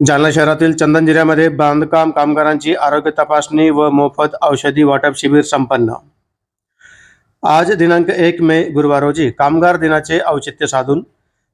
जालना शहरातील चंदनजिऱ्यामध्ये बांधकाम कामगारांची आरोग्य तपासणी व मोफत औषधी वाटप शिबिर संपन्न. आज दिनांक एक मे गुरुवार रोजी कामगार दिनाचे औचित्य साधून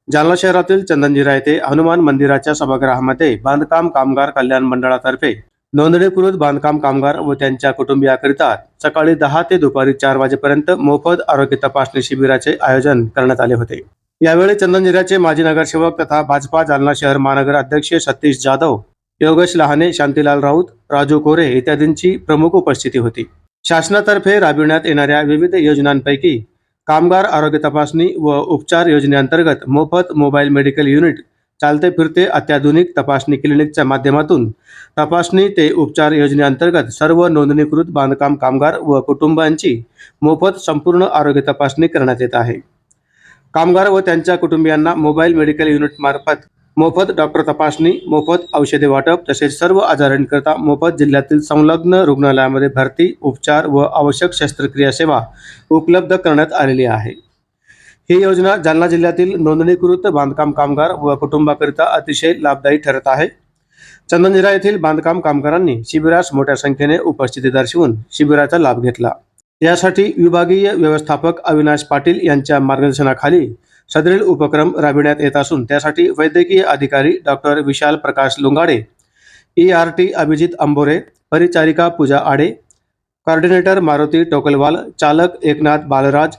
जालना शहरातील चंदनजिरा येथे हनुमान मंदिराच्या सभागृहामध्ये बांधकाम कामगार कल्याण मंडळातर्फे नोंदणीकृत बांधकाम कामगार व त्यांच्या कुटुंबियाकरिता सकाळी दहा ते दुपारी चार वाजेपर्यंत मोफत आरोग्य तपासणी शिबिराचे आयोजन करण्यात आले होते. यावेळी चंदन माजी नगरसेवक तथा भाजपा जालना शहर महानगर अध्यक्ष सतीश जाधव योगेश लहाने शांतीलाल राऊत राजू कोरे इत्यादींची प्रमुख उपस्थिती होती. शासनातर्फे राबविण्यात येणाऱ्या विविध योजनांपैकी कामगार आरोग्य तपासणी व उपचार योजनेअंतर्गत मोफत मोबाईल मेडिकल युनिट चालते फिरते अत्याधुनिक तपासणी क्लिनिकच्या माध्यमातून तपासणी ते उपचार योजनेअंतर्गत सर्व नोंदणीकृत बांधकाम कामगार व कुटुंबांची मोफत संपूर्ण आरोग्य तपासणी करण्यात येत आहे. कामगार व त्यांच्या कुटुंबियांना मोबाईल मेडिकल युनिट मार्फत मोफत डॉक्टर तपासणी मोफत औषधे वाटप तसेच सर्व आजारांकरता मोफत जिल्ह्यातील संलग्न रुग्णालयामध्ये भरती उपचार व आवश्यक शस्त्रक्रिया सेवा उपलब्ध करण्यात आलेली आहे. ही योजना जालना जिल्ह्यातील नोंदणीकृत बांधकाम कामगार व कुटुंबाकरिता अतिशय लाभदायी ठरत आहे. चंदनजिरा येथील बांधकाम कामगारांनी शिबिरास मोठ्या संख्येने उपस्थिती दर्शवून शिबिराचा लाभ घेतला. यासाठी विभागीय व्यवस्थापक अविनाश पाटील यांच्या मार्गदर्शनाखाली सदरील उपक्रम राबविण्यात येत असून त्यासाठी वैद्यकीय अधिकारी doctor Vishal Prakash Lungade E R T Abhijit Ambore परिचारिका पूजा आडे कॉर्डिनेटर मारुती टोकलवाल चालक एकनाथ बालराज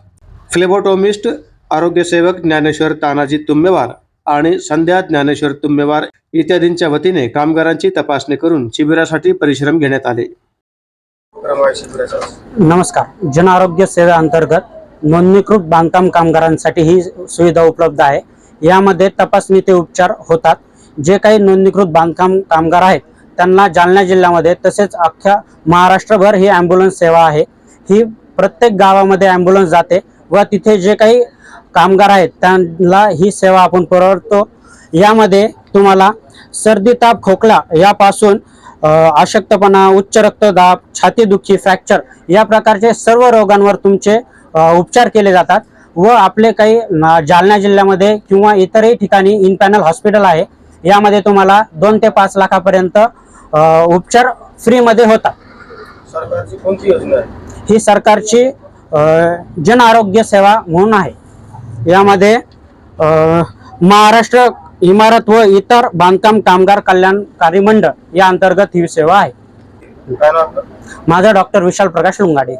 फ्लेबोटोमिस्ट आरोग्यसेवक ज्ञानेश्वर तानाजी तुंबेवार आणि संध्या ज्ञानेश्वर तुंबेवार इत्यादींच्या वतीने कामगारांची तपासणी करून शिबिरासाठी परिश्रम घेण्यात आले. नमस्कार. जन आरोग्य सेवेअंतर्गत नोंदणीकृत बांधकाम कामगारांसाठी ही सुविधा उपलब्ध आहे. यामध्ये तपासणी ते उपचार होतात. जे काही नोंदणीकृत बांधकाम कामगार आहेत त्यांना जालना जिल्ह्यामध्ये तसेच अख्ख्या महाराष्ट्रभर ही ॲम्ब्युलन्स सेवा आहे. ही प्रत्येक गावामध्ये ॲम्ब्युलन्स जाते व तिथे जे काही कामगार आहेत त्यांना ही सेवा आपण पुरवतो. यामध्ये तुम्हाला सर्दी ताप खोकला यापासून अशक्तपणा उच्च रक्तदाब छातीदुखी फ्रॅक्चर या प्रकारचे सर्व रोगांवर तुमचे उपचार केले जातात व आपले काही जालना जिल्ह्यामध्ये किंवा इतरही ठिकाणी इन पॅनल हॉस्पिटल आहे. यामध्ये तुम्हाला दोन ते पाच लाखापर्यंत उपचार फ्रीमध्ये होतात. सरकारची कोणती योजना ही सरकारची जन आरोग्य सेवा म्हणून आहे. यामध्ये महाराष्ट्र इमारत व इतर बांधकाम कामगार कल्याणकारी मंडळ या अंतर्गत ही सेवा आहे? माझा डॉक्टर विशाल प्रकाश लुंगाडे